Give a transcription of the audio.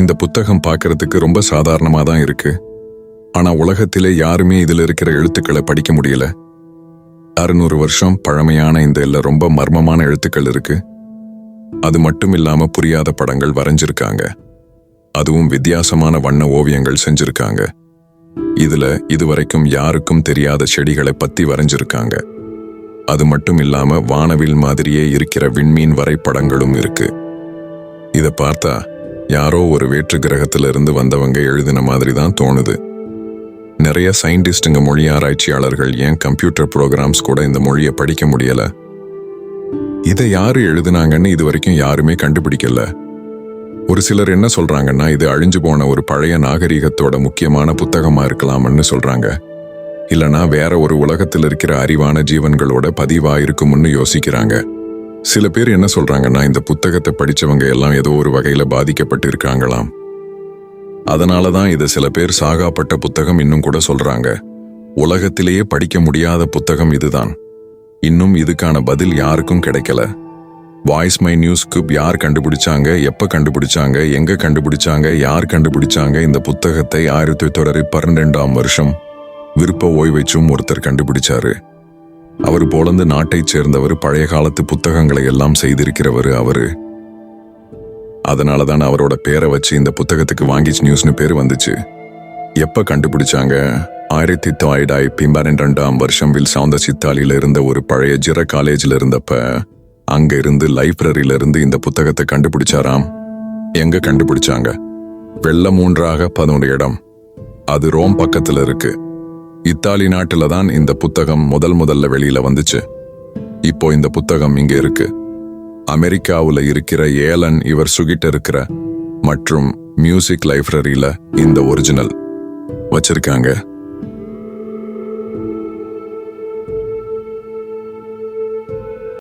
இந்த புத்தகம் பார்க்கறதுக்கு ரொம்ப சாதாரணமாக தான் இருக்கு. ஆனா உலகத்திலே யாருமே இதில் இருக்கிற எழுத்துக்களை படிக்க முடியல. அறுநூறு வருஷம் பழமையான இந்த இல்ல ரொம்ப மர்மமான எழுத்துக்கள் இருக்கு. அது மட்டும் இல்லாம புரியாத படங்கள் வரைஞ்சிருக்காங்க. அதுவும் வித்தியாசமான வண்ண ஓவியங்கள் செஞ்சிருக்காங்க. இதுல இதுவரைக்கும் யாருக்கும் தெரியாத செடிகளை பத்தி வரைஞ்சிருக்காங்க. அது மட்டும் இல்லாம வானவில் மாதிரியே இருக்கிற விண்மீன் வரைபடங்களும் இருக்கு. இதை பார்த்தா யாரோ ஒரு வேற்று கிரகத்துல இருந்து வந்தவங்க எழுதின மாதிரி தான் தோணுது. நிறைய சயின்டிஸ்டுங்க மொழி ஆராய்ச்சியாளர்கள் ஏன் கம்ப்யூட்டர் ப்ரோக்ராம்ஸ் கூட இந்த மொழியை படிக்க முடியல? இதை யாரு எழுதுனாங்கன்னு இது வரைக்கும் யாருமே கண்டுபிடிக்கல. ஒரு சிலர் என்ன சொல்றாங்கன்னா இது அழிஞ்சு போன ஒரு பழைய நாகரிகத்தோட முக்கியமான புத்தகமா இருக்கலாம்னு சொல்றாங்க. இல்லனா வேற ஒரு உலகத்தில் இருக்கிற அறிவான ஜீவன்களோட பதிவா இருக்கும்னு யோசிக்கிறாங்க. சில பேர் என்ன சொல்றாங்கன்னா இந்த புத்தகத்தை படித்தவங்க எல்லாம் ஏதோ ஒரு வகையில் பாதிக்கப்பட்டு இருக்காங்களாம் அதனால தான் இதை சில பேர் சாகாப்பட்ட புத்தகம் இன்னும் கூட சொல்றாங்க. உலகத்திலேயே படிக்க முடியாத புத்தகம் இதுதான். இன்னும் இதுக்கான பதில் யாருக்கும் கிடைக்கல. வாய்ஸ் மை நியூஸ் குப் யார் கண்டுபிடிச்சாங்க எப்போ கண்டுபிடிச்சாங்க எங்க கண்டுபிடிச்சாங்க யார் கண்டுபிடிச்சாங்க இந்த புத்தகத்தை ஆயிரத்தி தொள்ளாயிரத்தி பன்னெண்டாம் வருஷம் விருப்ப ஓய்வைச்சும் ஒருத்தர் கண்டுபிடிச்சாரு. அவர் போலந்து நாட்டைச் சேர்ந்தவர் பழைய காலத்து புத்தகங்களை எல்லாம் செய்திருக்கிறவர் அவரு. அதனால தான் அவரோட பேரை வச்சு இந்த புத்தகத்துக்கு வாங்கிச் நியூஸ்னு பேர் வந்துச்சு. எப்ப கண்டுபிடிச்சாங்க? ஆயிரத்தி தொள்ளாயிரத்தி பன்னிரெண்டாம் வருஷம் வில் சவுந்த சித்தாலியில இருந்த ஒரு பழைய ஜிர காலேஜில் இருந்தப்ப அங்க இருந்து லைப்ரரியில இருந்து இந்த புத்தகத்தை கண்டுபிடிச்சாராம். எங்க கண்டுபிடிச்சாங்க? வெள்ள மூன்றாக பதினொரு இடம். அது ரோம் பக்கத்துல இருக்கு. இத்தாலி நாட்டுல தான் இந்த புத்தகம் முதல் முதல்ல வெளியில வந்துச்சு. இப்போ இந்த புத்தகம் இங்க இருக்கு. அமெரிக்காவில் இருக்கிற ஏலன் இவர் சுகிட்ட இருக்கிற மற்றும் மியூசிக் லைப்ரரியில இந்த ஒரிஜினல் வச்சிருக்காங்க.